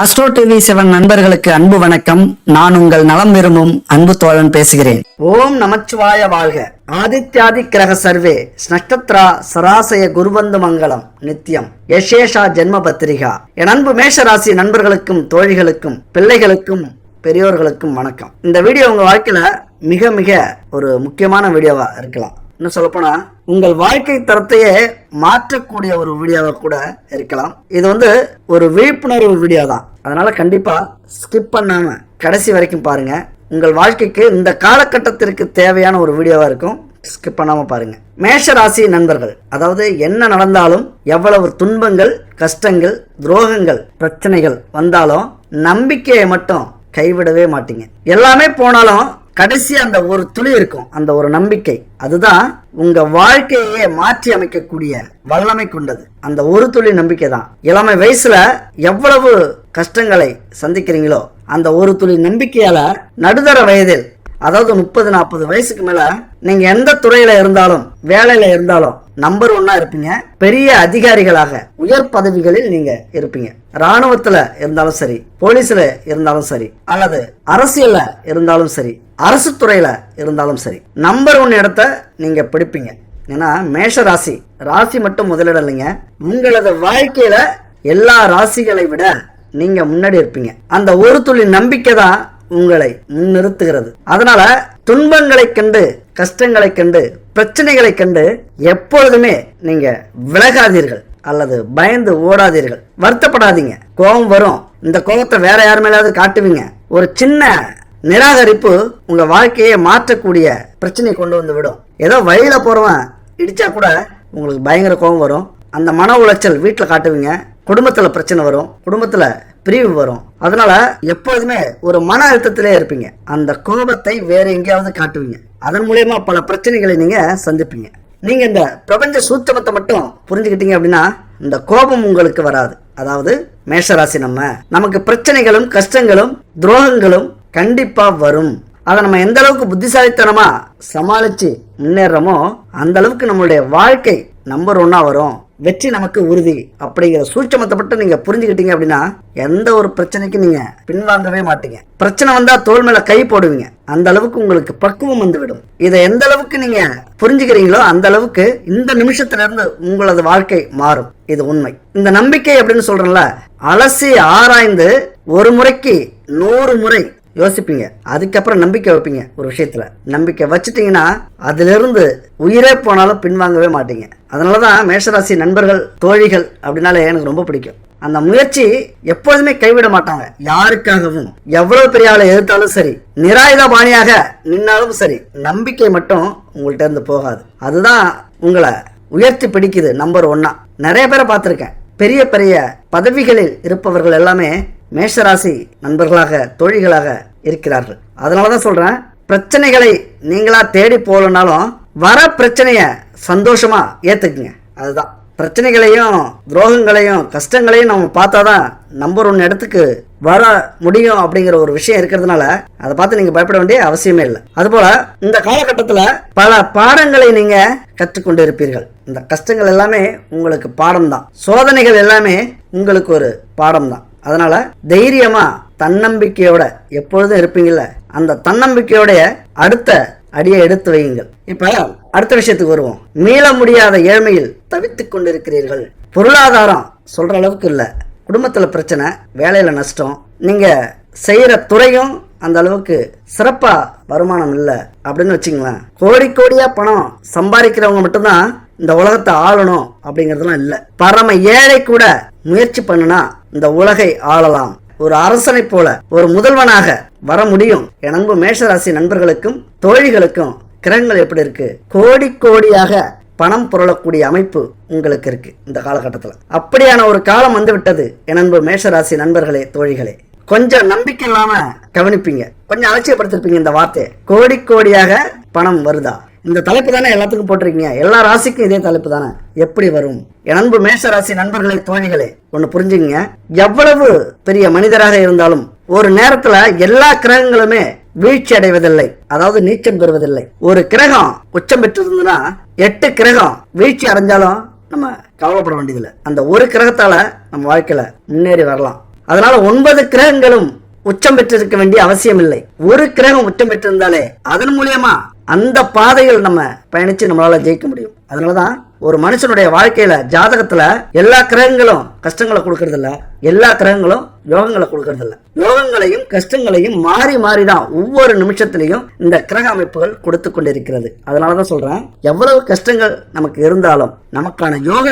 Astro TV seven நண்பர்களுக்கு அன்பு வணக்கம். நான் உங்கள் நலம் விரும்பும் அன்பு தோழன் பேசுகிறேன். ஓம் நமச்சிவாய வாழ்க. ஆதித்யாதி கிரக சர்வே நட்சத்திரா சராசய குருபந்து மங்கலம் நித்தியம் யசேஷா ஜென்ம பத்திரிகா என் அன்பு மேஷராசி நண்பர்களுக்கும் தோழிகளுக்கும் பிள்ளைகளுக்கும் பெரியோர்களுக்கும் வணக்கம். இந்த வீடியோ உங்க வாழ்க்கையில மிக மிக ஒரு முக்கியமான வீடியோவா இருக்கலாம். இன்னும் சொல்லப்போனால் உங்கள் வாழ்க்கை தரத்தையே மாற்றக்கூடிய ஒரு வீடியோவை கூட இருக்கலாம். இது வந்து ஒரு விழிப்புணர்வு வீடியோ தான். அதனால கண்டிப்பா ஸ்கிப் பண்ணாம கடைசி வரைக்கும் பாருங்க. உங்கள் வாழ்க்கைக்கு இந்த காலகட்டத்திற்கு தேவையான ஒரு வீடியோவா இருக்கும். ஸ்கிப் பண்ணாம பாருங்க. மேஷ ராசி நண்பர்கள் அதாவது என்ன நடந்தாலும் எவ்வளவு துன்பங்கள் கஷ்டங்கள் துரோகங்கள் பிரச்சனைகள் வந்தாலும் நம்பிக்கையை மட்டும் கைவிடவே மாட்டீங்க. எல்லாமே போனாலும் கடைசி அந்த ஒரு துளி இருக்கும் அந்த ஒரு நம்பிக்கை. அதுதான் உங்க வாழ்க்கையே மாற்றி அமைக்கக்கூடிய வல்லமை கொண்டது. அந்த ஒரு துளி நம்பிக்கை தான். இளமை வயசுல எவ்வளவு கஷ்டங்களை சந்திக்கிறீங்களோ அந்த ஒரு துளி நம்பிக்கையால நடுதர வயதில் அதாவது முப்பது நாற்பது வயசுக்கு மேல நீங்க எந்த துறையில இருந்தாலும் வேலையில இருந்தாலும் நம்பர் ஒன்னா இருப்பீங்க. பெரிய அதிகாரிகளாக உயர் பதவிகளில் நீங்க இருப்பீங்க. ராணுவத்துல இருந்தாலும் சரி போலீஸ்ல இருந்தாலும் சரி அல்லது அரசியல்ல இருந்தாலும் சரி அரசு துறையில இருந்தாலும் சரி நம்பர் ஒன் இடத்த நீங்க பிடிப்பீங்க. ஏன்னா மேஷ ராசி ராசி மட்டும் முதலிடலைங்க. உங்களது வாழ்க்கையில எல்லா ராசிகளை விட நீங்க முன்னாடி இருப்பீங்க. அந்த ஒரு துளி நம்பிக்கை தான் உங்களை முன்னிறுத்துகிறது. அதனால துன்பங்களை கண்டு கஷ்டங்களை கண்டு பிரச்சனைகளை கண்டு எப்பொழுதுமே நீங்க விலகாதீர்கள் அல்லது பயந்து ஓடாதீர்கள். வருத்தப்படாதீங்க. கோபம் வரும். இந்த கோபத்தை வேற யார் மேலாவது காட்டுவீங்க. ஒரு சின்ன நிராகரிப்பு உங்க வாழ்க்கையை மாற்றக்கூடிய பிரச்சனை கொண்டு வந்து விடும். ஏதோ வழியில போறவன் இடிச்சா கூட உங்களுக்கு பயங்கர கோபம் வரும். அந்த மன உளைச்சல் வீட்டில் காட்டுவீங்க. குடும்பத்தில் பிரச்சனை வரும். குடும்பத்தில் பிரிவு வரும். அதனால எப்பொழுதுமே ஒரு மன அழுத்தத்திலே இருப்பீங்க. அந்த கோபத்தை வேற எங்கேயாவது காட்டுவீங்க. அதன் மூலயமா பல பிரச்சனைகளை நீங்க சந்திப்பீங்க. நீங்க இந்த பிரபஞ்ச சூத்தமத்தை மட்டும் புரிஞ்சுக்கிட்டீங்க அப்படின்னா இந்த கோபம் உங்களுக்கு வராது. அதாவது மேஷராசி நம்ம. நமக்கு பிரச்சனைகளும் கஷ்டங்களும் துரோகங்களும் கண்டிப்பா வரும். அதை நம்ம எந்த அளவுக்கு புத்திசாலித்தனமா சமாளிச்சு முன்னேறோமோ அந்த அளவுக்கு நம்மளுடைய வாழ்க்கை நம்பர் ஒன்னா வரும். வெற்றி நமக்கு உறுதி அப்படிங்கிற சூட்சமத்தை மட்டும் நீங்க புரிஞ்சுக்கிட்டீங்க அப்படின்னா எந்த ஒரு பிரச்சனைக்கும் நீங்க பின்வாங்கவே மாட்டீங்க. பிரச்சனை வந்தா தோல் மேல கை போடுவீங்க. அந்த அளவுக்கு உங்களுக்கு பக்குவம் வந்துவிடும். இதை எந்த அளவுக்கு நீங்க புரிஞ்சுக்கிறீங்களோ அந்த அளவுக்கு இந்த நிமிஷத்துல இருந்து உங்களது வாழ்க்கை மாறும். இது உண்மை. இந்த நம்பிக்கை அப்படின்னு சொல்றேன்ல அலசி ஆராய்ந்து ஒரு முறைக்கு நூறு முறை யோசிப்பீங்க. அதுக்கப்புறம் நம்பிக்கை வைப்பீங்க ஒரு விஷயத்துல. நம்பிக்கை வச்சுட்டீங்கன்னா அதிலிருந்து உயிரே போனாலும் பின்வாங்கவே மாட்டீங்க. அதனாலதான் மேஷராசி நண்பர்கள் தோழிகள் அப்படின்னாலே எனக்கு ரொம்ப பிடிக்கும். அந்த முயற்சி எப்பொழுதுமே கைவிட மாட்டாங்க. யாருக்காகவும். எவ்வளவு பெரிய ஆளை எதிர்த்தாலும் சரி நிராயுத பாணியாக நின்னாலும் சரி நம்பிக்கை மட்டும் உங்கள்கிட்ட இருந்து போகாது. அதுதான் உங்களை உயர்த்தி பிடிக்குது நம்பர் ஒன்னா. நிறைய பேரை பார்த்துருக்கேன். பெரிய பெரிய பதவிகளில் இருப்பவர்கள் எல்லாமே மேஷராசி நண்பர்களாக தோழிகளாக இருக்கிறார்கள். அதனால தான் சொல்கிறேன் பிரச்சனைகளை நீங்களா தேடி போகலனாலும் வர பிரச்சனையை சந்தோஷமா ஏற்றுக்குங்க அதுதான். பிரச்சனைகளையும் துரோகங்களையும் கஷ்டங்களையும் நம்ம பார்த்தாதான் நம்பர் ஒன் இடத்துக்கு வர முடியும் அப்படிங்கிற ஒரு விஷயம் இருக்கிறதுனால அதை பார்த்து நீங்க பயப்பட வேண்டிய அவசியமே இல்லை. அதுபோல இந்த காலகட்டத்தில் பல பாடங்களை நீங்க கற்றுக்கொண்டு இருப்பீர்கள். இந்த கஷ்டங்கள் எல்லாமே உங்களுக்கு பாடம் தான் சோதனைகள் எல்லாமே உங்களுக்கு ஒரு பாடம் தான் அதனால தைரியமா தன்னம்பிக்கையோட எப்பொழுதும் இருப்பீங்கல்ல அந்த தன்னம்பிக்கையோடைய அடுத்த அடியை எடுத்து வையுங்கள். இப்ப அடுத்த விஷயத்துக்கு வருவோம். மீள முடியாத ஏழ்மையில் தவித்துக் கொண்டிருக்கிறீர்கள். பொருளாதாரம் சொல்ற அளவுக்கு இல்ல. குடும்பத்துல பிரச்சனை வேலையில நஷ்டம். நீங்க செய்யற துறையும் அந்த அளவுக்கு சிறப்பா வருமானம் இல்லை. அப்படின்னு வச்சுங்களேன் கோடி கோடியா பணம் சம்பாதிக்கிறவங்க மட்டும்தான் இந்த உலகத்தை ஆளணும் அப்படிங்கறதெல்லாம் இல்ல. பரம ஏழை கூட முயற்சி பண்ணுனா இந்த உலகை ஆளலாம். ஒரு அரசனை போல ஒரு முதல்வனாக வர முடியும். என் மேஷராசி நண்பர்களுக்கும் தோழிகளுக்கும் கிரகங்கள் எப்படி இருக்கு? கோடி கோடியாக பணம் புரளக்கூடிய அமைப்பு உங்களுக்கு இருக்கு இந்த காலகட்டத்தில். அப்படியான ஒரு காலம் வந்து விட்டது மேஷராசி நண்பர்களே தோழிகளே. கொஞ்சம் நம்பிக்கை இல்லாம கவனிப்பீங்க. கொஞ்சம் அலட்சியப்படுத்திருப்பீங்க இந்த வார்த்தையை. கோடி கோடியாக பணம் வருதா? இந்த தலைப்பு தானே எல்லாத்துக்கும் போட்டிருக்கீங்க? எல்லா ராசிக்கும் இதே தலைப்பு தானே? எப்படி வரும்? என் அன்பு மேஷ ராசி நண்பர்களே தோழிகளே ஒன்னு புரிஞ்சுங்க எவ்வளவு பெரிய மனிதராக இருந்தாலும் ஒரு நேரத்துல எல்லா கிரகங்களுமே வீழ்ச்சி அடைவதில்லை. அதாவது நீச்சம் பெறுவதில்லை. ஒரு கிரகம் உச்சம் பெற்றிருந்ததுன்னா எட்டு கிரகம் வீழ்ச்சி அடைஞ்சாலும் நம்ம கவலைப்பட வேண்டியதில்லை. அந்த ஒரு கிரகத்தால நம்ம வாழ்க்கையில முன்னேறி வரலாம். அதனால ஒன்பது கிரகங்களும் உச்சம் பெற்றிருக்க வேண்டிய அவசியம் இல்லை ஒரு கிரகம் உச்சம் பெற்றிருந்தாலே அதன் மூலியமா அந்த பாதையில் நம்ம பயணிச்சு நம்மளால ஜெயிக்க முடியும். அதனாலதான் ஒரு மனுஷனுடைய வாழ்க்கையில ஜாதகத்துல எல்லா கிரகங்களும் கஷ்டங்களை கொடுக்கறது இல்ல எல்லா கிரகங்களும் யோகங்களை கொடுக்கறது இல்ல யோகங்களையும் கஷ்டங்களையும் மாறி மாறி தான் ஒவ்வொரு நிமிஷத்திலையும் இந்த கிரக அமைப்புகள் கொடுத்து கொண்டிருக்கிறது. அதனாலதான் சொல்றேன் எவ்வளவு கஷ்டங்கள் நமக்கு இருந்தாலும் நமக்கான யோக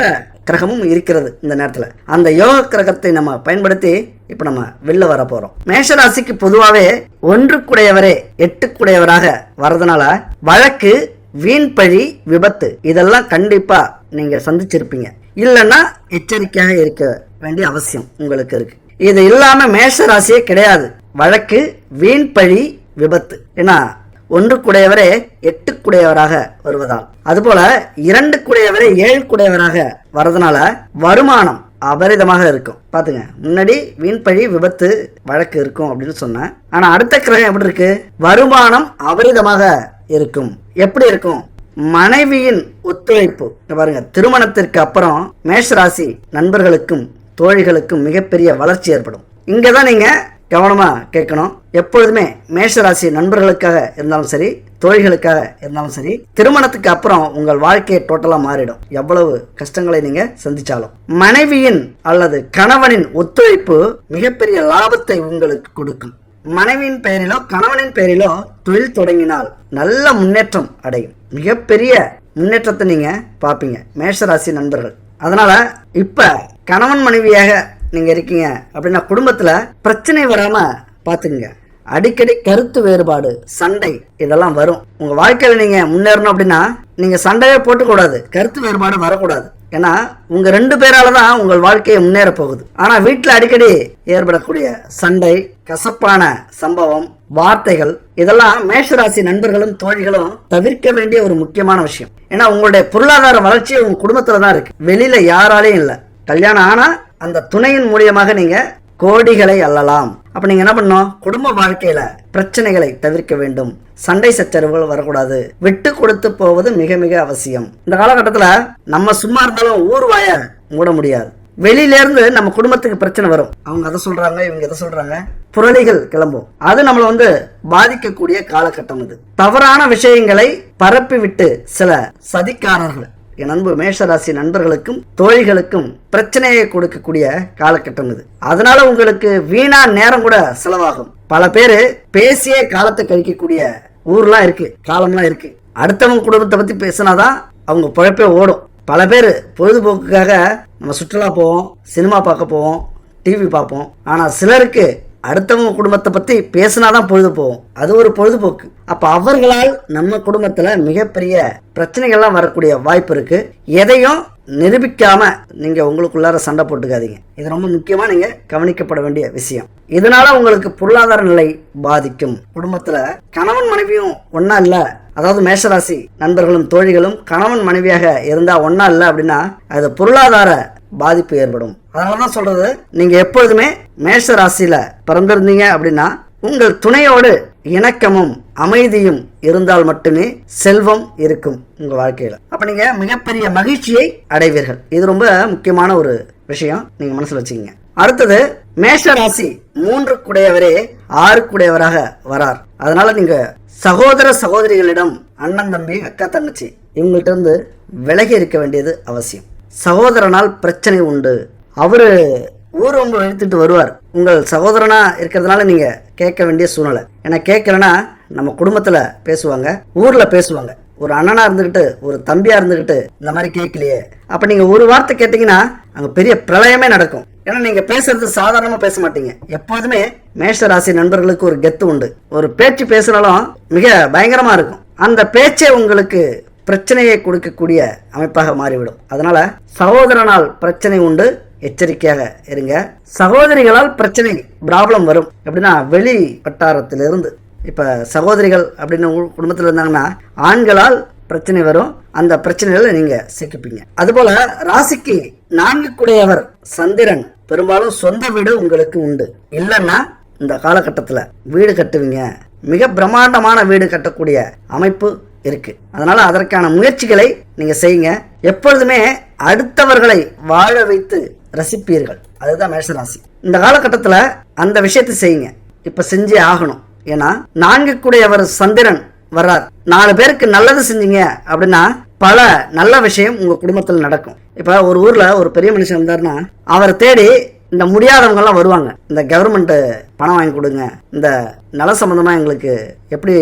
கிரகமும் இருக்கிறது இந்த நேரத்தில். அந்த யோக கிரகத்தை நம்ம பயன்படுத்தி இப்ப நம்ம வெளில வர போறோம். மேஷராசிக்கு பொதுவாகவே ஒன்றுக்குடையவரே எட்டுக்குடையவராக வரதுனால வழக்கு வீண் பழி விபத்து இதெல்லாம் கண்டிப்பா நீங்க சந்திச்சிருப்பீங்க. இல்லைன்னா எச்சரிக்கையாக இருக்க வேண்டிய அவசியம் உங்களுக்கு இருக்கு. இது இல்லாம மேஷ ராசியே கிடையாது. வழக்கு வீண் பழி விபத்து. ஏன்னா ஒன்றுக்குடையவரே எட்டுக்குடையவராக வருவதால். அதுபோல இரண்டு ஏழுக்குடையவராக ஏழு குடையவராக வரதுனால வருமானம் அபரிதமாக இருக்கும். பாத்துங்க முன்னாடி வீண்பழி விபத்து வழக்கு இருக்கும் அப்படின்னு சொன்னேன். ஆனா அடுத்த கிரகம் எப்படி இருக்கு? வருமானம் அபரிதமாக இருக்கும். எப்படி இருக்கும்? மனைவியின் ஒத்துழைப்பு. பாருங்க திருமணத்திற்கு அப்புறம் மேஷராசி நண்பர்களுக்கும் தோழிகளுக்கும் மிகப்பெரிய வளர்ச்சி ஏற்படும். இங்கே தான் நீங்க கவனமாக கேட்கணும். எப்பொழுதுமே மேஷராசி நண்பர்களுக்காக இருந்தாலும் சரி தோழிகளுக்காக இருந்தாலும் சரி திருமணத்துக்கு அப்புறம் உங்கள் வாழ்க்கையை டோட்டலாக மாறிடும். எவ்வளவு கஷ்டங்களை நீங்கள் சந்திச்சாலும். மனைவியின் அல்லது கணவனின் ஒத்துழைப்பு மிகப்பெரிய லாபத்தை உங்களுக்கு கொடுக்கும். மனைவியின் பெயரிலோ கணவனின் பெயரிலோ தொழில் தொடங்கினால் நல்ல முன்னேற்றம் அடையும். மிகப்பெரிய முன்னேற்றத்தை நீங்கள் பார்ப்பீங்க. மேஷராசி நண்பர்கள். அதனால் இப்போ கணவன் மனைவியாக நீங்க இருக்கீங்க அப்படின்னா குடும்பத்துல பிரச்சனை வராம பாத்துங்க அடிக்கடி கருத்து வேறுபாடு சண்டை இதெல்லாம் வரும். உங்க வாழ்க்கையில நீங்க முன்னேறணும் அப்படின்னா நீங்க சண்டையே போட்டுக்கூடாது கருத்து வேறுபாடு வரக்கூடாது. ஏன்னா உங்க ரெண்டு பேரால தான் உங்கள் வாழ்க்கையை முன்னேற போகுது. ஆனா வீட்டுல அடிக்கடி ஏற்படக்கூடிய சண்டை கசப்பான சம்பவம் வார்த்தைகள் இதெல்லாம் மேஷராசி நண்பர்களும் தோழிகளும் தவிர்க்க வேண்டிய ஒரு முக்கியமான விஷயம். ஏன்னா உங்களுடைய பொருளாதார வளர்ச்சி உங்க குடும்பத்துல தான் இருக்கு. வெளியில யாராலையும் இல்லை. கல்யாணம் ஆனா அந்த துணையின் மூலியமாக நீங்க கோடிகளை அள்ளலாம். அப்ப நீங்க என்ன பண்ணணும்? குடும்ப வாழ்க்கையில பிரச்சனைகளை தவிர்க்க வேண்டும். சண்டை சச்சரவுகள் வரக்கூடாது. விட்டு கொடுத்து போவது மிக மிக அவசியம். இந்த காலகட்டத்தில் நம்ம சும்மா இருந்தாலும் ஊர் வாய மூட முடியாது. வெளியிலேருந்து நம்ம குடும்பத்துக்கு பிரச்சனை வரும். அவங்க அதை சொல்றாங்க இவங்க எதை சொல்றாங்க. புரளிகள் கிளம்பும். அது நம்மளை வந்து பாதிக்கக்கூடிய காலகட்டம் இது தவறான விஷயங்களை பரப்பி விட்டு சில சதிக்காரர்கள் என் அன்பு மேஷராசி நண்பர்களுக்கும் தோழிகளுக்கும் பிரச்சனையை கொடுக்கக்கூடிய காலகட்டம் இது. அதனால உங்களுக்கு வீணா நேரம் கூட செலவாகும். பல பேரு பேசியே காலத்தை கழிக்கக்கூடிய ஊர்லாம் இருக்கு காலம்லாம் இருக்கு. அடுத்தவங்க குடும்பத்தை பத்தி பேசினாதான் அவங்க பழப்பே ஓடும். பல பேர் பொழுதுபோக்குக்காக நம்ம சுற்றுலா போவோம் சினிமா பார்க்க போவோம் டிவி பார்ப்போம். ஆனால் சிலருக்கு அடுத்தவங்க குடும்பத்தை பற்றி பேசினாதான் பொழுது போகும் அது ஒரு பொழுதுபோக்கு. அப்போ அவர்களால் நம்ம குடும்பத்தில் மிகப்பெரிய பிரச்சனைகள்லாம் வரக்கூடிய வாய்ப்பு இருக்கு. எதையும் நிரூபிக்காம நீங்க உங்களுக்குள்ளார சண்டை போட்டுக்காதீங்க. இது ரொம்ப முக்கியமா நீங்க கவனிக்கப்பட வேண்டிய விஷயம். இதனால உங்களுக்கு பொருளாதார நிலை பாதிக்கும். குடும்பத்துல கணவன் மனைவியும் ஒன்னா இல்ல. அதாவது மேஷராசி நண்பர்களும் தோழிகளும் கணவன் மனைவியாக இருந்தா ஒன்னா இல்ல அப்படின்னா அது பொருளாதார பாதிப்பு ஏற்படும். அதனாலதான் சொல்றது நீங்க எப்பொழுதுமே மேஷ ராசியில பிறந்திருந்தீங்க அப்படின்னா உங்கள் துணையோடு இணக்கமும் அமைதியும் இருந்தால் மட்டுமே செல்வம் இருக்கும் உங்க வாழ்க்கையில. அப்ப நீங்க மிகப்பெரிய மகிழ்ச்சியை அடைவீர்கள். இது ரொம்ப முக்கியமான ஒரு விஷயம். நீங்க மனசுல வச்சுக்கீங்க. அடுத்தது மேஷ ராசி மூன்று குடையவரே ஆறு குடையவராக வரார். அதனால நீங்க சகோதர சகோதரிகளிடம் அண்ணன் தம்பி அக்கா தங்கச்சி இவங்கள்ட்ட இருந்து விலகி இருக்க வேண்டியது அவசியம். சகோதரனால் பிரச்சனை உண்டு. அவர் ஊர் ரொம்ப இழுத்துட்டு வருவார். உங்கள் சகோதரனா இருக்கிறதுனால நீங்கள் கேட்க வேண்டிய சூழ்நிலை. ஏன்னா கேட்கலன்னா நம்ம குடும்பத்தில் பேசுவாங்க ஊரில் பேசுவாங்க. ஒரு அண்ணனாக இருந்துக்கிட்டு ஒரு தம்பியாக இருந்துக்கிட்டு இந்த மாதிரி கேட்கலையே. அப்போ நீங்கள் ஒரு வார்த்தை கேட்டிங்கன்னா அங்கே பெரிய பிரளயமே நடக்கும். ஏன்னா நீங்கள் பேசுறது சாதாரணமாக பேச மாட்டீங்க. எப்போதுமே மேஷ ராசி நண்பர்களுக்கு ஒரு கெத்து உண்டு. ஒரு பேச்சு பேசினாலும் மிக பயங்கரமாக இருக்கும். அந்த பேச்சே உங்களுக்கு பிரச்சனையை கொடுக்கக்கூடிய அமைப்பாக மாறிவிடும். அதனால சகோதரனால் பிரச்சனை உண்டு எச்சரிக்கையாக இருங்க. சகோதரிகளால் பிரச்சனை ப்ராப்ளம் வரும். எப்படின்னா வெளி வட்டாரத்திலிருந்து. இப்ப சகோதரிகள் அப்படின்னு குடும்பத்தில் இருந்தாங்கன்னா ஆண்களால் பிரச்சனை வரும். அந்த பிரச்சனைகளை நீங்க சிக்கிப்பீங்க அதுபோல ராசிக்கு நான்கு கூடையவர் சந்திரன். பெரும்பாலும் சொந்த வீடு உங்களுக்கு உண்டு. இல்லைன்னா இந்த காலகட்டத்தில் வீடு கட்டுவீங்க. மிக பிரம்மாண்டமான வீடு கட்டக்கூடிய அமைப்பு இருக்கு. அதனால அதற்கான முயற்சிகளை நீங்க செய்யுங்க. எப்பொழுதுமே அடுத்தவர்களை வாழ வைத்து ரசிப்பீர்கள். அதுதான் மேஷராசி. இந்த காலகட்டத்தில் அந்த விஷயத்தை செய்யுங்க. இப்ப செஞ்சே ஆகணும். ஏன்னா நான்கு கூடியவர் சந்திரன் வர்றார். நாலு பேருக்கு நல்லது செஞ்சீங்க அப்படின்னா பல நல்ல விஷயம் உங்க குடும்பத்தில் நடக்கும். இப்ப ஒரு ஊர்ல ஒரு பெரிய மனுஷன் இருந்தாருன்னா அவரை தேடி இந்த முடியாதவங்கெல்லாம் வருவாங்க. இந்த கவர்மெண்ட்டு பணம் வாங்கி கொடுங்க. இந்த நல சம்மந்தமாக எங்களுக்கு எப்படி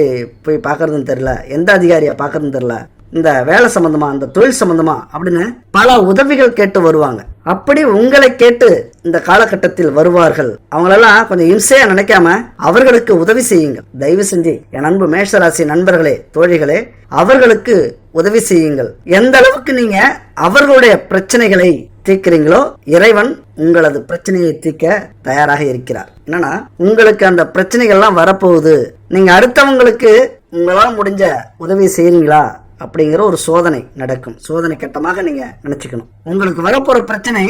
போய் பார்க்கறதுன்னு தெரில எந்த அதிகாரியை பார்க்கறதுன்னு தெரில இந்த வேலை சம்மந்தமாக இந்த தொழில் சம்மந்தமாக அப்படின்னு பல உதவிகள் கேட்டு வருவாங்க. அப்படி உங்களை கேட்டு இந்த காலகட்டத்தில் வருவார்கள். அவங்களெல்லாம் கொஞ்சம் இம்சையா நினைக்காம அவர்களுக்கு உதவி செய்யுங்கள். தயவு செஞ்சு என் அன்பு மேஷராசி நண்பர்களே தோழிகளே அவர்களுக்கு உதவி செய்யுங்கள். எந்த அளவுக்கு நீங்க அவர்களுடைய பிரச்சனைகளை தீர்க்கிறீங்களோ இறைவன் உங்களது பிரச்சனையை தீர்க்க தயாராக இருக்கிறார். என்னன்னா உங்களுக்கு அந்த பிரச்சனைகள்லாம் வரப்போகுது. நீங்க அடுத்தவங்களுக்கு உங்களால் முடிஞ்ச உதவி செய்றீங்களா? அப்படிங்கிற ஒரு சோதனை நடக்கும். சோதனை கட்டமாக நீங்க நினைச்சுக்கணும். உங்களுக்கு வரப்போற பிரச்சனை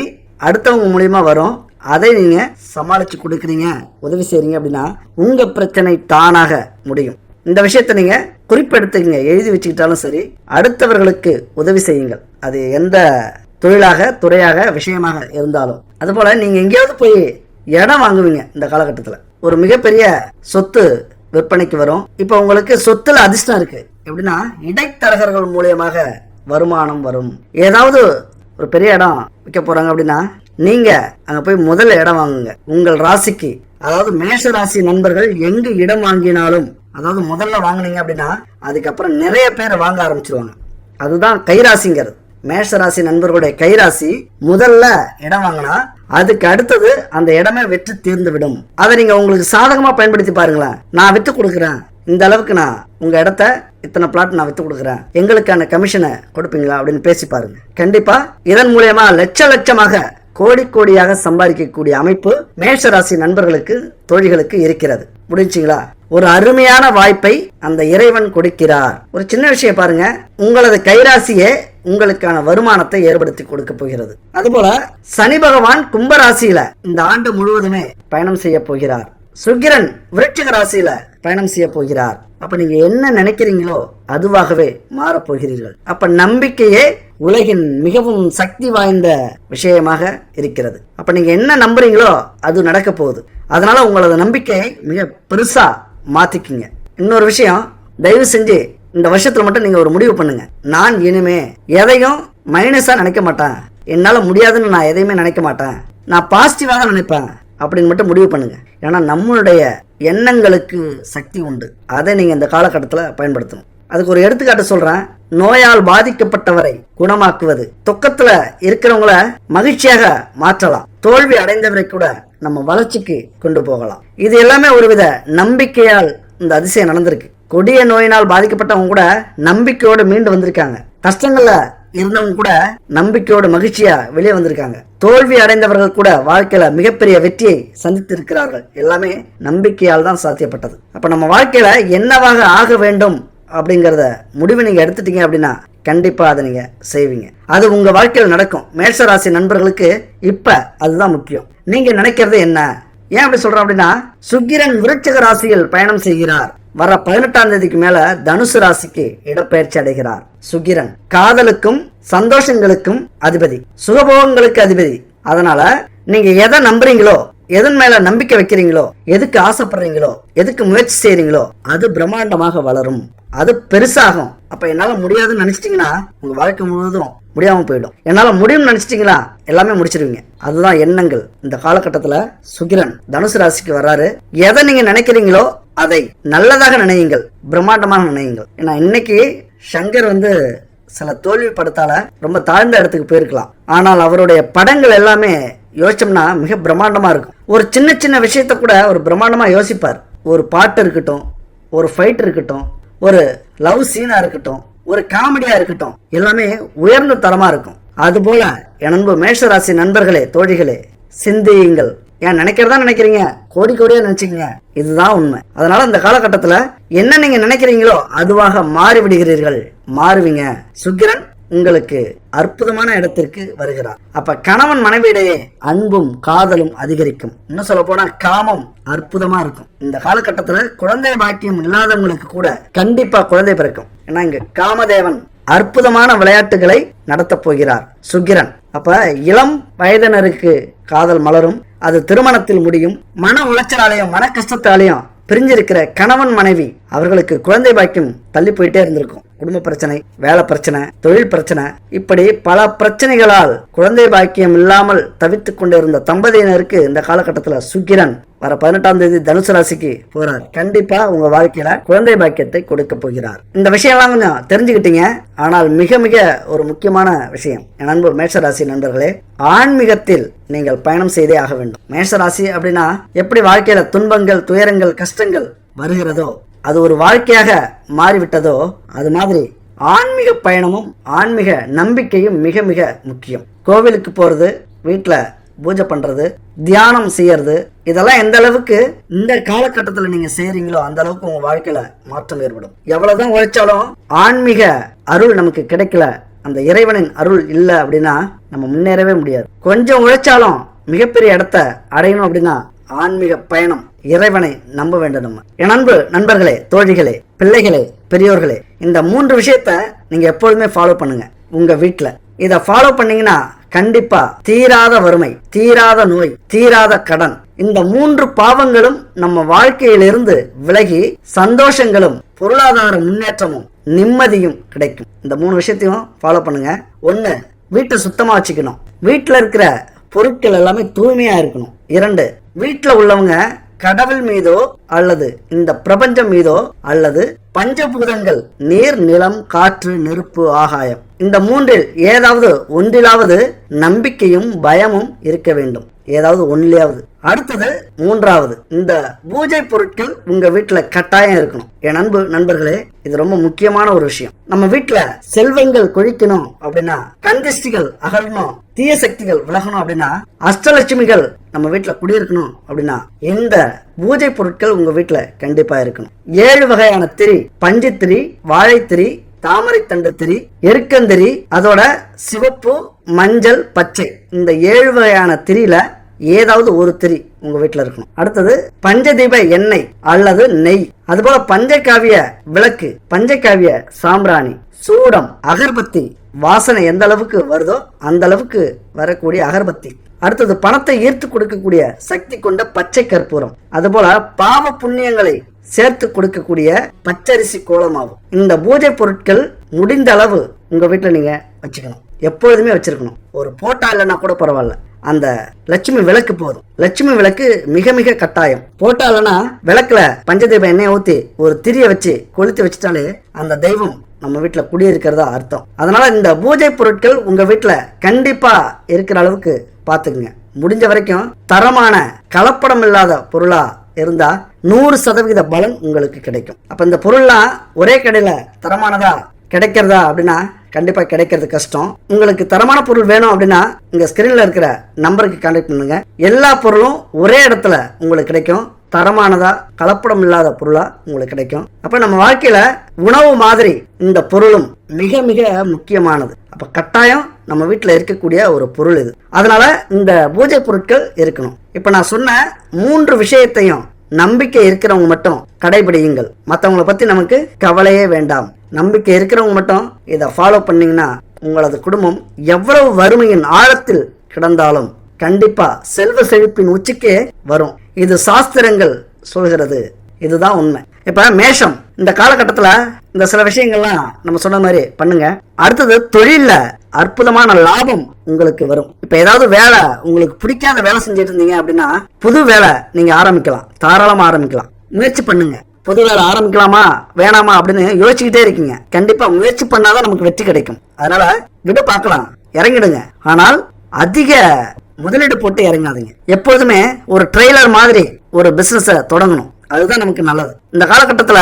அடுத்தவங்க மூலியமா வரும். அதை நீங்க சமாளிச்சு கொடுக்குறீங்க உதவி செய்றீங்க அப்படின்னா உங்க பிரச்சனை தானாக முடியும். இந்த விஷயத்தை நீங்க குறிப்பெடுத்துங்க எழுதி வச்சுக்கிட்டாலும் சரி அடுத்தவர்களுக்கு உதவி செய்யுங்கள். அது எந்த தொழிலாக துறையாக விஷயமாக இருந்தாலும். அதுபோல் நீங்கள் எங்கேயாவது போய் இடம் வாங்குவீங்க இந்த காலகட்டத்தில். ஒரு மிகப்பெரிய சொத்து விற்பனைக்கு வரும். இப்போ உங்களுக்கு சொத்துல அதிர்ஷ்டம் இருக்குது எப்படின்னா இடைத்தரகர்கள் மூலியமாக வருமானம் வரும். ஏதாவது ஒரு பெரிய இடம் விற்க போகிறாங்க அப்படின்னா நீங்கள் அங்கே போய் முதல்ல இடம் வாங்குங்க. உங்கள் ராசிக்கு அதாவது மேஷ ராசி நண்பர்கள் எங்கு இடம் வாங்கினாலும் அதாவது முதல்ல வாங்குனீங்க அப்படின்னா அதுக்கப்புறம் நிறைய பேர் வாங்க ஆரம்பிச்சிருவாங்க. அதுதான் கைராசிங்கிறது. மேஷராசி நண்பர்களுடைய கைராசி முதல்ல இடம் வாங்கினா அதுக்கு அடுத்தது அந்த இடமே வெற்றி தீர்ந்து விடும் அதை நீங்க உங்களுக்கு சாதகமா பயன்படுத்தி பாருங்களேன். நான் வித்து கொடுக்குறேன். இந்த அளவுக்கு நான் உங்க இடத்த இத்தனை பிளாட் நான் வித்து கொடுக்குறேன். எங்களுக்கான கமிஷனை கொடுப்பீங்களா அப்படின்னு பேசி பாருங்க. கண்டிப்பா இதன் மூலியமா லட்ச லட்சமாக கோடி கோடியாக சம்பாதிக்கக்கூடிய அமைப்பு மேஷராசி நண்பர்களுக்கு தோழிகளுக்கு இருக்கிறது. முடிஞ்சுங்களா? ஒரு அருமையான வாய்ப்பை அந்த இறைவன் கொடுக்கிறார். ஒரு சின்ன விஷயம் பாருங்க. உங்களது கைராசியே உங்களுக்கான வருமானத்தை ஏற்படுத்தி கொடுக்க போகிறது. அதுபோல சனி பகவான் கும்பராசியில இந்த ஆண்டு முழுவதுமே பயணம் செய்ய போகிறார். சுக்கிரன் விருட்சிக ராசியில பயணம் செய்ய போகிறார். அப்ப நீங்க என்ன நினைக்கிறீங்களோ அதுவாகவே மாறப்போகிறீர்கள் அப்ப நம்பிக்கையே உலகின் மிகவும் சக்தி வாய்ந்த விஷயமாக இருக்கிறது. அப்ப நீங்க என்ன நம்புறீங்களோ அது நடக்க போகுது. அதனால உங்களது நம்பிக்கையை மிக பெருசா மாத்திக்கிங்க. இன்னொரு விஷயம் தயவு செஞ்சு இந்த வருஷத்துல மட்டும் நீங்க ஒரு முடிவு பண்ணுங்க. நான் இனிமே எதையும் மைனஸா நினைக்க மாட்டேன். என்னால முடியாதுன்னு நான் எதையுமே நினைக்க மாட்டேன். நான் பாசிட்டிவாக நினைப்பேன். அப்படின்னு மட்டும் முடிவு பண்ணுங்க. ஏன்னா நம்மளுடைய எண்ணங்களுக்கு சக்தி உண்டு. அதை நீங்க இந்த காலகட்டத்தில் பயன்படுத்தணும். அதுக்கு ஒரு எடுத்துக்காட்டு சொல்றேன். நோயால் பாதிக்கப்பட்டவரை குணமாக்குவது. துக்கத்துல இருக்கிறவங்கள மகிழ்ச்சியாக மாற்றலாம். தோல்வி அடைந்தவரை கூட நம்ம வளர்ச்சிக்கு கொண்டு போகலாம். இது எல்லாமே ஒருவித நம்பிக்கையால் இந்த அதிசயம் நடந்திருக்கு. கொடிய நோயினால் பாதிக்கப்பட்டவங்க கூட நம்பிக்கையோடு மீண்டு வந்திருக்காங்க. கஷ்டங்கள்ல இருந்தவங்க கூட நம்பிக்கையோடு மகிழ்ச்சியா வெளியே வந்திருக்காங்க. தோல்வி அடைந்தவர்கள் கூட வாழ்க்கையில மிகப்பெரிய வெற்றியை சந்தித்திருக்கிறார்கள். எல்லாமே நம்பிக்கையால் தான் சாத்தியப்பட்டது. அப்ப நம்ம வாழ்க்கையில என்னவாக ஆக வேண்டும் அப்படிங்கிறத முடிவு நீங்கள் எடுத்துட்டீங்க அப்படின்னா கண்டிப்பாக அதை நீங்கள் செய்வீங்க. அது உங்கள் வாழ்க்கையில் நடக்கும். மேஷராசி நண்பர்களுக்கு இப்போ அதுதான் முக்கியம். நீங்கள் நினைக்கிறது என்ன? ஏன் அப்படி சொல்கிறோம் அப்படின்னா சுக்கிரன் விருட்சக ராசியில் பயணம் செய்கிறார். வர பதினெட்டாம் தேதிக்கு மேல தனுசு ராசிக்கு இடப்பெயர்ச்சி அடைகிறார். சுக்கிரன் காதலுக்கும் சந்தோஷங்களுக்கும் அதிபதி. சுகபோகங்களுக்கு அதிபதி. அதனால நீங்க எதை நம்புறீங்களோ எதன் மேல நம்பிக்கை வைக்கிறீங்களோ எதுக்கு ஆசைப்படுறீங்களோ எதுக்கு முயற்சி செய்றீங்களோ அது பிரம்மாண்டமாக வளரும். அது பெருசாகும். அப்ப என்னால முடியாதுன்னு நினைச்சிட்டீங்கன்னா உங்க வாழ்க்கை முழுவதும் முடியாம போயிடும். என்னால முடியும்னு நினைச்சிட்டீங்களா எல்லாமே முடிச்சிருவீங்க. அதுதான் எண்ணங்கள். இந்த காலகட்டத்துல சுகிரன் தனுசு ராசிக்கு வர்றாரு. எதை நீங்க நினைக்கிறீங்களோ அதை நல்லதாக நினையுங்கள். பிரம்மாண்டமாக நினையுங்கள். ஏன்னா இன்னைக்கு சங்கர் வந்து சில தோல்வி படத்தால ரொம்ப தாழ்ந்த இடத்துக்கு போயிருக்கலாம். ஆனால் அவருடைய படங்கள் எல்லாமே யோசிச்சோம்னா மிக பிரம்மாண்டமாக இருக்கும். ஒரு சின்ன சின்ன விஷயத்த கூட ஒரு பிரம்மாண்டமாக யோசிப்பார். ஒரு பாட்டு இருக்கட்டும் ஒரு ஃபைட் இருக்கட்டும் ஒரு லவ் சீனாக இருக்கட்டும் ஒரு காமெடியாக இருக்கட்டும் எல்லாமே உயர்ந்த தரமாக இருக்கும். அதுபோல என் அன்பு மேஷராசி நண்பர்களே தோழிகளே சிந்தியுங்கள். ஏன் நினைக்கிறதா நினைக்கிறீங்க? கோடி கோடியாக நினச்சிக்கங்க. இதுதான் உண்மை. அதனால இந்த காலகட்டத்தில் என்ன நீங்கள் நினைக்கிறீங்களோ அதுவாக மாறிவிடுகிறீர்கள். மாறுவீங்க. சுக்கிரன் உங்களுக்கு அற்புதமான இடத்திற்கு வருகிறார். அப்ப கணவன் மனைவியிடையே அன்பும் காதலும் அதிகரிக்கும். இன்னும் சொல்ல போனா காமம் அற்புதமா இருக்கும். இந்த காலகட்டத்துல குழந்தை பாக்கியம் இல்லாதவங்களுக்கு கூட கண்டிப்பா குழந்தை பிறக்கும். ஏன்னா இங்க காமதேவன் அற்புதமான விளையாட்டுகளை நடத்தப் போகிறார். சுக்கிரன். அப்ப இளம் வயதினருக்கு காதல் மலரும். அது திருமணத்தில் முடியும். மன உளைச்சலாலையும் மன கஷ்டத்தாலையும் பிரிஞ்சிருக்கிற கணவன் மனைவி அவர்களுக்கு குழந்தை பாக்கியம் தள்ளி போயிட்டே இருந்திருக்கும். குடும்ப பிரச்சனை வேலை பிரச்சனை தொழில் பிரச்சனை இப்படி பல பிரச்சனைகளால் குழந்தை பாக்கியம் இல்லாமல் தவித்துக் கொண்டிருந்த தம்பதியினருக்கு இந்த காலகட்டத்தில் சுக்கிரன் வர பதினெட்டாம் தேதி தனுசு ராசிக்கு போறார். கண்டிப்பா உங்க வாழ்க்கையில குழந்தை பாக்கியத்தை கொடுக்க போகிறார். இந்த விஷயம்லாம் கொஞ்சம் தெரிஞ்சுக்கிட்டீங்க. ஆனால் மிக மிக ஒரு முக்கியமான விஷயம். என் நண்பு மேஷராசி நண்பர்களே ஆன்மீகத்தில் நீங்கள் பயணம் செய்தே ஆக வேண்டும். மேஷராசி அப்படின்னா எப்படி வாழ்க்கையில துன்பங்கள் துயரங்கள் கஷ்டங்கள் வருகிறதோ அது ஒரு வாழ்க்கையாக மாறிவிட்டதோ அது மாதிரி ஆன்மீக பயணமும் ஆன்மீக நம்பிக்கையும் மிக மிக முக்கியம். கோவிலுக்கு போகிறது வீட்டில் பூஜை பண்ணுறது தியானம் செய்யறது இதெல்லாம் எந்த அளவுக்கு இந்த காலகட்டத்தில் நீங்க செய்கிறீங்களோ அந்த அளவுக்கு உங்க வாழ்க்கையில மாற்றம் ஏற்படும். எவ்வளவுதான் உழைச்சாலும் ஆன்மீக அருள் நமக்கு கிடைக்கல அந்த இறைவனின் அருள் இல்லை அப்படின்னா நம்ம முன்னேறவே முடியாது. கொஞ்சம் உழைச்சாலும் மிகப்பெரிய இடத்த அடையணும் அப்படின்னா ஆன்மீக பயணம் இறைவனை நம்ப வேண்டும் நம்ம என் அன்பு நண்பர்களே தோழிகளே பிள்ளைகளே பெரியோர்களே இந்த மூன்று விஷயத்த நீங்க எப்பொழுதுமே ஃபாலோ பண்ணுங்க. உங்க வீட்டில் இதை ஃபாலோ பண்ணீங்கன்னா கண்டிப்பா தீராத வறுமை தீராத நோய் தீராத கடன். இந்த மூன்று பாவங்களும் நம்ம வாழ்க்கையிலிருந்து விலகி சந்தோஷங்களும் பொருளாதார முன்னேற்றமும் நிம்மதியும் கிடைக்கும். இந்த மூணு விஷயத்தையும் ஃபாலோ பண்ணுங்க. ஒன்று வீட்டை சுத்தமாக வச்சுக்கணும். வீட்டில் இருக்கிற பொருட்கள் எல்லாமே தூய்மையாக இருக்கணும். இரண்டு வீட்டில் உள்ளவங்க கடவுள் மீதோ அல்லது இந்த பிரபஞ்சம் மீதோ அல்லது பஞ்சபூதங்கள் நீர் நிலம் காற்று நெருப்பு ஆகாயம். இந்த மூன்றில் ஏதாவது ஒன்றிலாவது நம்பிக்கையும் பயமும் இருக்க வேண்டும். ஏதாவது ஒன்றிலாவது அடுத்தது மூன்றாவது இந்த பூஜை பொருட்கள் உங்க வீட்டுல கட்டாயம் இருக்கணும். என் அன்பு நண்பர்களே இது ரொம்ப முக்கியமான ஒரு விஷயம். நம்ம வீட்டுல செல்வங்கள் கொழிக்கணும் அப்படின்னா கந்திஷ்டிகள் அகலணும் தீய சக்திகள் விலகணும் அப்படின்னா அஷ்டலட்சுமிகள் நம்ம வீட்டுல குடியிருக்கணும் அப்படின்னா இந்த பூஜை பொருட்கள் உங்க வீட்டுல கண்டிப்பா இருக்கணும். ஏழு வகையான திரி பஞ்சுத்திரி வாழைத்திரி தாமரை தண்டு திரி எருக்கந்திரி அதோட சிவப்பு மஞ்சள் பச்சை. இந்த ஏழு வகையான திரியில ஏதாவது ஒரு திரி உங்க வீட்டில் இருக்கணும். அடுத்தது பஞ்சதீப எண்ணெய் அல்லது நெய். அதுபோல பஞ்சகாவிய விளக்கு பஞ்சகாவிய சாம்பிராணி சூடம் அகர்பத்தி. வாசனை எந்த அளவுக்கு வருதோ அந்த அளவுக்கு வரக்கூடிய அகர்பத்தி. அடுத்தது பணத்தை ஈர்த்து கொடுக்கக்கூடிய சக்தி கொண்ட பச்சை கற்பூரம். அதுபோல பாவ புண்ணியங்களை சேர்த்து கொடுக்கக்கூடிய பச்சரிசி கோலமாகும். இந்த பூஜை பொருட்கள் முடிந்த அளவு உங்க வீட்டில் நீங்க வச்சுக்கணும். எப்பொழுதுமே வச்சிருக்கணும். ஒரு போட்டா இல்லைன்னா கூட பரவாயில்ல. அந்த லட்சுமி விளக்கு போதும். லட்சுமி விளக்கு மிக மிக கட்டாயம். போட்டா இல்லைன்னா விளக்குல பஞ்சதீப எண்ணெய் ஊத்தி ஒரு திரிய வச்சு கொளுத்தி வச்சுட்டாலே அந்த தெய்வம் நம்ம வீட்டில் குடியிருக்கிறதா அர்த்தம். அதனால இந்த பூஜை பொருட்கள் உங்க வீட்டில் கண்டிப்பா இருக்கிற அளவுக்கு பார்த்துக்குங்க முடிஞ்ச வரைக்கும் தரமான கலப்படம் இல்லாத பொருளா இருந்தா நூறு சதவிகித பலன் உங்களுக்கு கிடைக்கும். அப்ப இந்த பொருள்லாம் ஒரே கடையில தரமானதா கிடைக்கிறதா அப்படின்னா கண்டிப்பாக கிடைக்கிறது கஷ்டம். உங்களுக்கு தரமான பொருள் வேணும் அப்படின்னா இங்கே ஸ்கிரீன்ல இருக்கிற நம்பருக்கு கான்டாக்ட் பண்ணுங்க. எல்லா பொருளும் ஒரே இடத்துல உங்களுக்கு கிடைக்கும். தரமானதா கலப்படம் இல்லாத பொருளா உங்களுக்கு கிடைக்கும். அப்ப நம்ம வாழ்க்கையில உணவு மாதிரி இந்த பொருளும் மிக மிக முக்கியமானது. அப்ப கட்டாயம் நம்ம வீட்டில் இருக்கக்கூடிய ஒரு பொருள் இது. அதனால இந்த பூஜை பொருட்கள் இருக்கணும். இப்ப நான் சொன்ன மூன்று விஷயத்தையும் நம்பிக்கை இருக்கிறவங்க மட்டும் கடைபிடியுங்கள். மற்றவங்கள பத்தி நமக்கு கவலையே வேண்டாம். நம்பிக்கை இருக்கிறவங்க மட்டும் இதை ஃபாலோ பண்ணீங்கன்னா உங்களது குடும்பம் எவ்வளவு வறுமையின் ஆழத்தில் கிடந்தாலும் கண்டிப்பா செல்வ செழிப்பின் உச்சிக்கே வரும். இது சாஸ்திரங்கள் சொல்கிறது. இதுதான் உண்மை. இப்ப மேஷம் இந்த காலகட்டத்தில் இந்த சில விஷயங்கள்லாம் நம்ம சொன்ன மாதிரி பண்ணுங்க. அடுத்தது தொழிலில் அற்புதமான லாபம் உங்களுக்கு வரும். இப்போ ஏதாவது வேலை உங்களுக்கு பிடிக்காத வேலை செஞ்சுட்டு இருந்தீங்க அப்படின்னா புது வேலை நீங்க ஆரம்பிக்கலாம். தாராளமாக ஆரம்பிக்கலாம். முயற்சி பண்ணுங்க. புது வேலை ஆரம்பிக்கலாமா வேணாமா அப்படின்னு யோசிச்சுக்கிட்டே இருக்கீங்க. கண்டிப்பா முயற்சி பண்ணாதான் நமக்கு வெற்றி கிடைக்கும். அதனால விட பார்க்கலாம் இறங்கிடுங்க. ஆனால் அதிக முதலீடு போட்டு இறங்காதீங்க. எப்போதுமே ஒரு ட்ரெய்லர் மாதிரி ஒரு பிஸ்னஸை தொடங்கணும். அதுதான் நமக்கு நல்லது. இந்த காலகட்டத்துல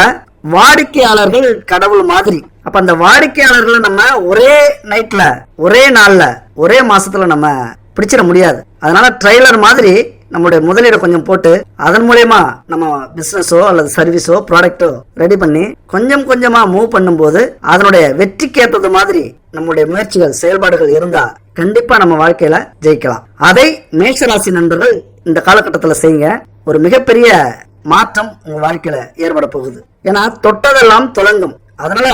வாடிக்கையாளர்கள் கடவுள் மாதிரி. அப்ப அந்த வாடிக்கையாளர்களை நம்ம ஒரே நைட்ல ஒரே நாள்ல ஒரே மாசத்துல நம்ம பிடிச்சிட முடியாது. அதனால ட்ரெய்லர் மாதிரி நம்மளுடைய முதலீடை கொஞ்சம் போட்டு அதன் மூலயமா நம்ம பிசினஸோ அல்லது சர்வீஸோ ப்ராடக்ட்டோ ரெடி பண்ணி கொஞ்சம் கொஞ்சமா மூவ் பண்ணும்போது அதனுடைய வெற்றிக்கேற்றது மாதிரி நம்முடைய முயற்சிகள் செயல்பாடுகள் இருந்தா கண்டிப்பா நம்ம வாழ்க்கையில ஜெயிக்கலாம். அதை மேஷராசி நண்பர்கள் இந்த காலகட்டத்தில் செய்யுங்க. ஒரு மிகப்பெரிய மாற்றம் உங்க வாழ்க்கையில ஏற்பட போகுது. ஏன்னா தொட்டதெல்லாம் தொடங்கும் அதனால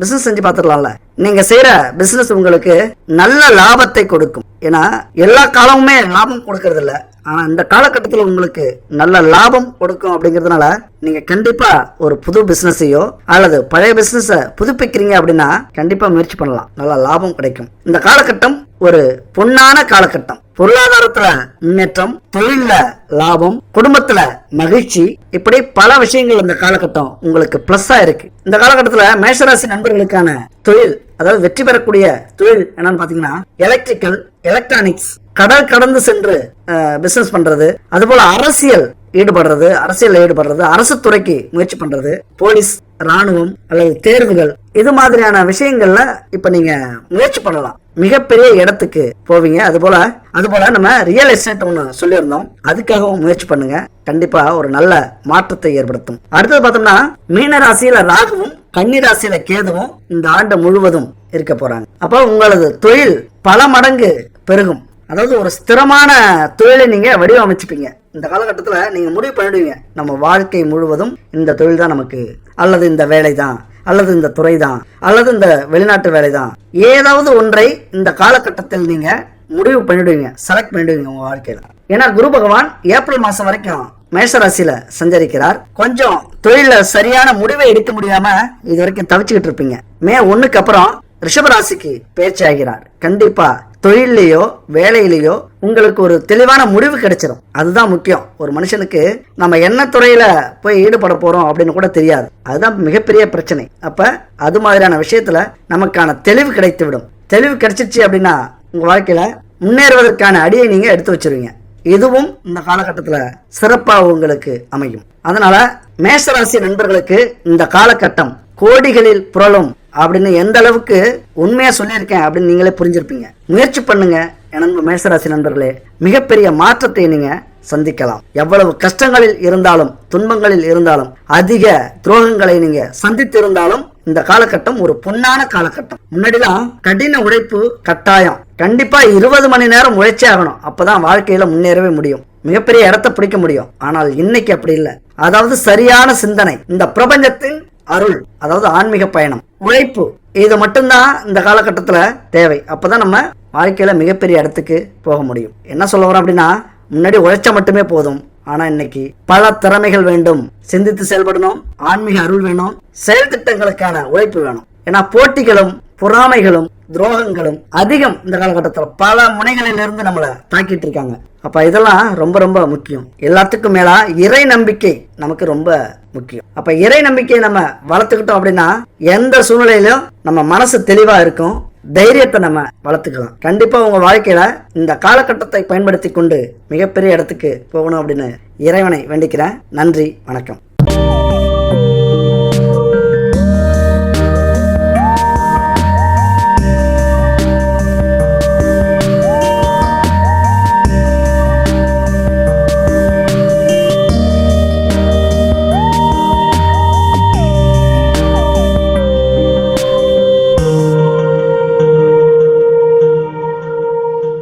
பிசினஸ் செஞ்சு பார்த்துடலாம்ல நீங்க செய்யற பிசினஸ் உங்களுக்கு நல்ல லாபத்தை கொடுக்கும். ஏன்னா எல்லா காலமுமே லாபம் கொடுக்கறது இல்ல ஆனால் இந்த காலகட்டத்தில் உங்களுக்கு நல்ல லாபம் கொடுக்கும் அப்படிங்கிறதுனால நீங்கள் கண்டிப்பாக ஒரு புது பிஸ்னஸையோ அல்லது பழைய பிஸ்னஸை புதுப்பிக்கிறீங்க அப்படின்னா கண்டிப்பாக முயற்சி பண்ணலாம். நல்ல லாபம் கிடைக்கும். இந்த காலகட்டம் ஒரு பொன்னான காலகட்டம். பொருளாதாரத்துல முன்னேற்றம் தொழில்ல லாபம் குடும்பத்துல மகிழ்ச்சி இப்படி பல விஷயங்கள் இந்த காலகட்டம் உங்களுக்கு பிளஸ்ஸா இருக்கு. இந்த காலகட்டத்துல மேஷராசி நண்பர்களுக்கான தொழில் அதாவது வெற்றி பெறக்கூடிய தொழில் என்னன்னு பாத்தீங்கன்னா எலக்ட்ரிக்கல் எலக்ட்ரானிக்ஸ் கடல் கடந்து சென்று பிசினஸ் பண்றது. அதுபோல அரசியல் ஈடுபடுறது அரசியல் ஈடுபடுறது அரசு துறைக்கு முயற்சி பண்றது போலீஸ் ராணுவம் அல்லது தேர்வுகள். இது மாதிரியான விஷயங்கள்ல இப்ப நீங்க முயற்சி பண்ணலாம். மிகப்பெரிய இடத்துக்கு போவீங்க. அது போல அது போல நம்ம ரியல் எஸ்டேட் ஒன்று சொல்லியிருந்தோம். அதுக்காகவும் முயற்சி பண்ணுங்க. கண்டிப்பா ஒரு நல்ல மாற்றத்தை ஏற்படுத்தும். அடுத்தது பார்த்தோம்னா மீன ராசியில ராகுவும் கன்னி ராசியில கேதுவும் இந்த ஆண்டு முழுவதும் இருக்க போறாங்க. அப்போ உங்களது தொழில் பல மடங்கு பெருகும். அதாவது ஒரு ஸ்திரமான தொழிலை நீங்க வடிவமைச்சுப்பீங்க. இந்த காலகட்டத்தில் நீங்க முடிவு பண்ணிடுவீங்க. நம்ம வாழ்க்கை முழுவதும் இந்த தொழில் தான் நமக்கு அல்லது இந்த வேலை தான் அல்லது இந்த துறை தான் அல்லது இந்த வெளிநாட்டு வேலை தான். ஏதாவது ஒன்றை இந்த காலகட்டத்தில் நீங்க முடிவு பண்ணிடுவீங்க. செலக்ட் பண்ணிடுவீங்க உங்க வாழ்க்கையில. ஏன்னா குரு பகவான் ஏப்ரல் மாசம் வரைக்கும் மேஷராசியில சஞ்சரிக்கிறார். கொஞ்சம் தொழில சரியான முடிவை எடுக்க முடியாம இது வரைக்கும் தவிச்சுக்கிட்டு இருப்பீங்க. மே ஒண்ணுக்கு அப்புறம் ரிஷபராசிக்கு பேச்சு ஆகிறார் கண்டிப்பா தொழிலையோ வேலையிலேயோ உங்களுக்கு ஒரு தெளிவான முடிவு கிடைச்சிடும் அதுதான் முக்கியம். ஒரு மனுஷனுக்கு நம்ம என்ன துறையில போய் ஈடுபட போறோம் அப்படின்னு கூட தெரியாது. அதுதான் மிகப்பெரிய பிரச்சனை. அப்ப அது மாதிரியான விஷயத்துல நமக்கான தெளிவு கிடைத்து விடும் தெளிவு கிடைச்சிச்சு அப்படின்னா உங்க வாழ்க்கையில முன்னேறுவதற்கான அடியை நீங்க எடுத்து வச்சிருவீங்க. இதுவும் இந்த காலகட்டத்தில் சிறப்பாக உங்களுக்கு அமையும். அதனால மேஷராசி நண்பர்களுக்கு இந்த காலகட்டம் கோடிகளில் புரளும் அப்படின்னு எந்த அளவுக்கு உண்மையாக சொல்லியிருக்கேன் அப்படின்னு நீங்களே புரிஞ்சிருப்பீங்க. முயற்சி பண்ணுங்க என் நண்பு மேஷராசி நண்பர்களே. மிகப்பெரிய மாற்றத்தை நீங்க சந்திக்கலாம். எவ்வளவு கஷ்டங்களில் இருந்தாலும் துன்பங்களில் இருந்தாலும் அதிக துரோகங்களை நீங்க சந்தித்திருந்தாலும் இந்த காலகட்டம் ஒரு பொன்னான காலகட்டம். முன்னாடிலாம் கடின உழைப்பு கட்டாயம். கண்டிப்பா இருபது மணி நேரம் உழைச்சே ஆகணும். அப்பதான் வாழ்க்கையில முன்னேறவே முடியும். மிகப்பெரிய இடத்தை பிடிக்க முடியும். ஆனால் இன்னைக்கு அப்படி இல்லை. அதாவது சரியான சிந்தனை. இந்த பிரபஞ்சத்தின் அருள் அதாவது ஆன்மீக பயணம். உழைப்பு. இது மட்டும்தான் இந்த காலகட்டத்தில் தேவை. அப்போ தான் நம்ம வாழ்க்கையில் மிகப்பெரிய இடத்துக்கு போக முடியும். என்ன சொல்ல வரோம் அப்படின்னா முன்னாடி உழைச்சா மட்டுமே போதும். ஆனால் இன்னைக்கு பல திறமைகள் வேண்டும். சிந்தித்து செயல்படணும். ஆன்மீக அருள் வேணும். செயல் திட்டங்களுக்கான உழைப்பு வேணும். ஏன்னா போட்டிகளும் பொறாமைகளும் துரோகங்களும் அதிகம் இந்த காலகட்டத்தில். பல முனைகளில் இருந்து நம்மளை தாக்கிட்டு இருக்காங்க. அப்போ இதெல்லாம் ரொம்ப ரொம்ப முக்கியம். எல்லாத்துக்கும் மேலே இறை நம்பிக்கை நமக்கு ரொம்ப முக்கியம். அப்போ இறை நம்பிக்கையை நம்ம வளர்த்துக்கிட்டோம் அப்படின்னா எந்த சூழ்நிலையிலும் நம்ம மனசு தெளிவாக இருக்கும். தைரியத்தை நம்ம வளர்த்துக்கலாம். கண்டிப்பாக உங்கள் வாழ்க்கையில் இந்த காலகட்டத்தை பயன்படுத்தி கொண்டு மிகப்பெரிய இடத்துக்கு போகணும் அப்படின்னு இறைவனை வேண்டிக்கிறேன். நன்றி வணக்கம்.